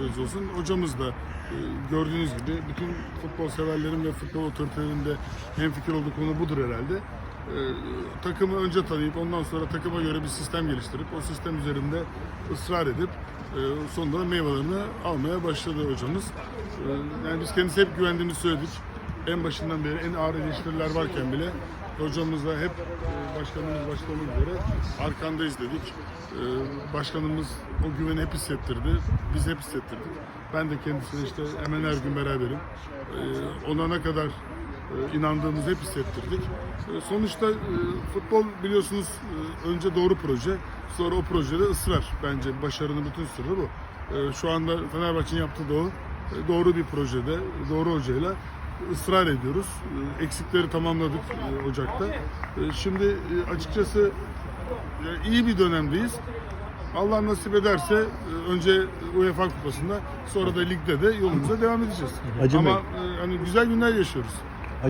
süreci olsun. Hocamız da e, gördüğünüz gibi bütün futbol severlerin ve futbol otoritelerinin de hemfikir olduğu konu budur herhalde. E, takımı önce tanıyıp ondan sonra takıma göre bir sistem geliştirip o sistem üzerinde ısrar edip e, sonunda da meyvelerini almaya başladı hocamız. Yani biz kendisi hep güvendiğimizi söyledik. En başından beri en ağır eleştiriler varken bile hocamızla hep e, başkanımız başta olmak üzere arkandayız dedik. E, Başkanımız o güveni hep hissettirdi. Biz hep hissettirdik. Ben de kendisine işte hemen her gün beraberim. E, Ona ne kadar inandığımızı hep hissettirdik. Sonuçta futbol biliyorsunuz önce doğru proje, sonra o projede ısrar. Bence başarının bütün sırrı bu. Şu anda Fenerbahçe'nin yaptığı da o. Doğru bir projede, doğru hocayla ısrar ediyoruz. E, Eksikleri tamamladık e, Ocak'ta. E, Şimdi e, açıkçası e, iyi bir dönemdeyiz. Allah nasip ederse önce UEFA Kupası'nda sonra da ligde de yolumuza devam edeceğiz. Acun Ama hani güzel günler yaşıyoruz.